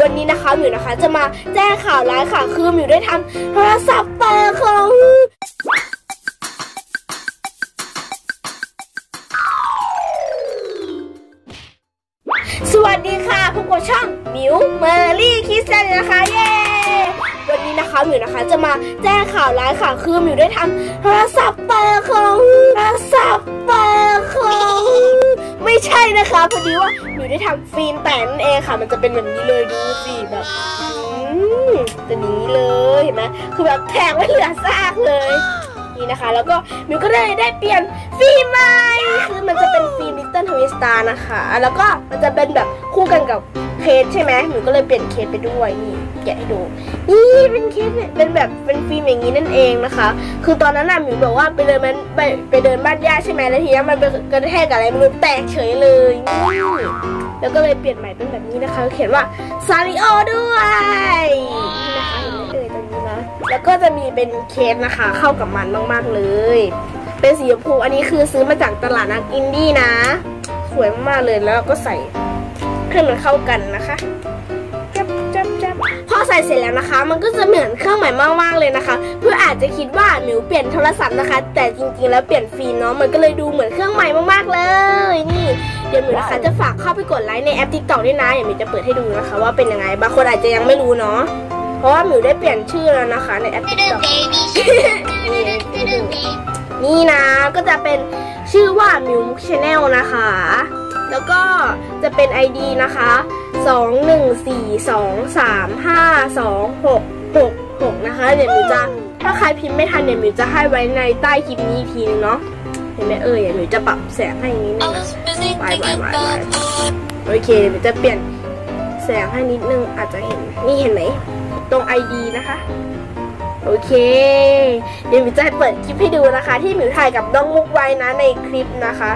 วันนี้นะคะหมิวนะคะ จะมาแจ้งข่าวร้ายค่ะคือหมิวได้ทำโทรศัพท์แตกค่ะสวัสดีค่ะพบกับช่องมิวเมอรี่คิสเซนนะคะเย้วันนี้นะคะหมิวนะคะ จะมาแจ้งข่าวร้ายค่ะคือหมิวได้ทำโทรศัพท์แตกค่ะ ใช่นะคะพอดีว่าหนูได้ทำฟิล์มแตกนั่นเองค่ะ มันจะเป็นแบบนี้เลยดูสิแบบอืมจะนี้เลยเห็นไหมคือแบบแทงไม่เหลือซากเลย นี่นะคะ แล้วก็มิวก็เลยได้เปลี่ยนฟิล์มใหม่คือมันจะเป็นฟิล์มลิตเติ้ลทวิสตาร์นะคะ แล้วก็มันจะเป็นแบบคู่กันกับเคสใช่ไหมมิวก็เลยเปลี่ยนเคสไปด้วยนี่แกะให้ดู นี่เป็นเคสเนี่ยเป็นแบบเป็นฟิล์มอย่างนี้นั่นเองนะคะ คือตอนนั้นน่ะมิวบอกว่าไปเดินมันไปไปเดินบ้านญาติใช่ไหมแล้วทีนี้มันไปกระแทกกับอะไรไม่รู้แตกเฉยเลยนี่แล้วก็เลยเปลี่ยนใหม่เป็นแบบนี้นะคะ เขียนว่าซาริโอด้วย ก็จะมีเป็นเคสนะคะ เข้ากับมันมากๆเลย เป็นสีชมพูอันนี้คือซื้อมาจากตลาดนัดอินดี้นะ สวยมากเลยแล้วก็ใส่ให้มันเข้ากันนะคะจับจับจับพอใส่เสร็จแล้วนะคะ มันก็จะเหมือนเครื่องใหม่มากๆเลยนะคะ เพื่ออาจจะคิดว่าหมิวเปลี่ยนโทรศัพท์นะคะ แต่จริงๆแล้วเปลี่ยนฟิล์มเนาะมันก็เลยดูเหมือนเครื่องใหม่มากๆเลยนี่เดี๋ยวหมิวนะคะจะฝากเข้าไปกดไลค์ในแอป TikTok ด้วยนะเดี๋ยวหมิวจะเปิดให้ดูนะคะ ว่าเป็นยังไง บางคนอาจจะยังไม่รู้เนาะ เพราะว่าหมิวได้เปลี่ยนชื่อแล้วนะคะในแอป TikTok นี่ให้ดูนี่นะก็จะเป็นชื่อว่ามิวมุกชาแนลนะคะ แล้วก็จะเป็น ID นะคะ2142352666นะคะเดี๋ยวมิวจะถ้าใครพิมพ์ไม่ทันเดี๋ยวมิวจะให้ไว้ในใต้คลิปนี้อีกทีนึงเนาะเห็นไหมเอ่ยเดี๋ยวมิวจะปรับแสงให้นิดนึงนะไปไปไปไปโอเคเดี๋ยวมิวจะเปลี่ยนแสงให้นิดนึงอาจจะเห็นนี่เห็นไหม ตรง ID นะคะ โอเค เดี๋ยวมิวจะเปิดคลิปให้ดูนะคะ ที่มิวถ่ายกับน้องมุกไว้นะในคลิปนะคะ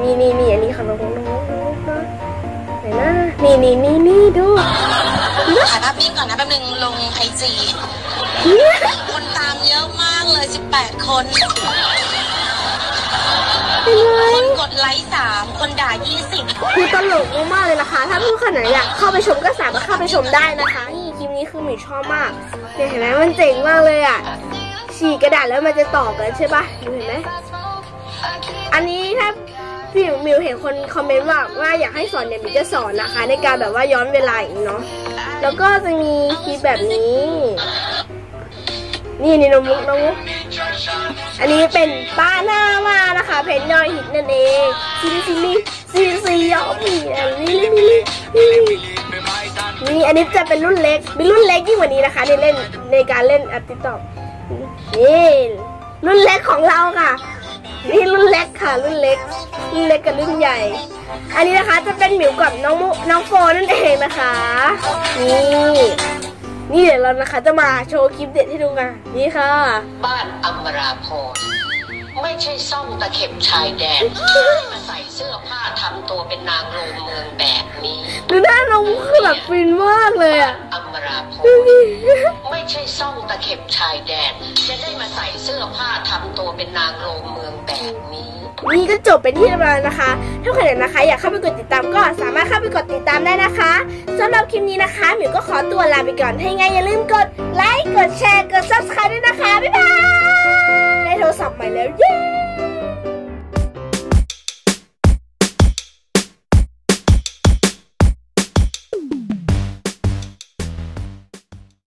นี่นี่นี่อันนี้ค่ะน้องมุกน้องมุกน้องมุกนะไหนนะนี่นี่นี่นี่ดูถ่ายภาพนิ่งก่อนนะแป๊บนึงลงไอจีคนตามเยอะมากเลย 18 คนเป็นไงคนกดไลค์3คนด่า20คือตลกมากๆเลยนะคะ ถ้าผู้คนไหนอยากเข้าไปชมก็สามารถเข้าไปชมได้นะคะ นี้คือหมิวชอบมากเนี่ยเห็นไหมมันเจ๋งมากเลยอะฉีกกระดาษแล้วมันจะต่อกันใช่ปะดูเห็นไหมอันนี้ถ้าพี่มิวเห็นคนคอมเมนต์ว่าว่าอยากให้สอนเนี่ยมิวจะสอนนะคะ ในการแบบว่าย้อนเวลาอย่างนี้เนาะแล้วก็จะมีคลิปแบบนี้ นี่นี่น้องมุกน้องมุกอันนี้เป็นป้าหน้ามานะคะ เพนยอยหิตนั่นเองซิลิซิลิซิลิซิยอมีอันนี้นี่นี่ นี่อันนี้จะเป็นรุ่นเล็ก มีรุ่นเล็กยิ่งกว่านี้นะคะในเล่นในการเล่นแอปติ๊กต็อกนี่รุ่นเล็กของเราค่ะ นี่รุ่นเล็กค่ะ รุ่นเล็ก รุ่นเล็กกับรุ่นใหญ่ อันนี้นะคะจะเป็นหมิวกับน้องมุน้องโฟนั่นเองนะคะ นี่นี่เดี๋ยวเรานะคะจะมาโชว์คลิปเด็ดให้ดูกันนี่ค่ะ บ้านอมราพรไม่ใช่ซ่องตะเข็บชายแดนมาส ดูหน้าน้องมุกคือแบบฟินมากเลยอะอมราพดูรดิไม่ใช่ซ่องตะเข็บชายแดน จะได้มาใส่เสื้อผ้าทำตัวเป็นนางโรงเมืองแบบนี้ นี่ก็จบเป็นที่เรียบร้อยแล้วนะคะ ถ้าใครนะคะ อยากเข้าไปกดติดตามก็สามารถเข้าไปกดติดตามได้นะคะสำหรับคลิปนี้นะคะหมิวก็ขอตัวลาไปก่อนถ้ายังไงอย่าลืมกดไลค์กดแชร์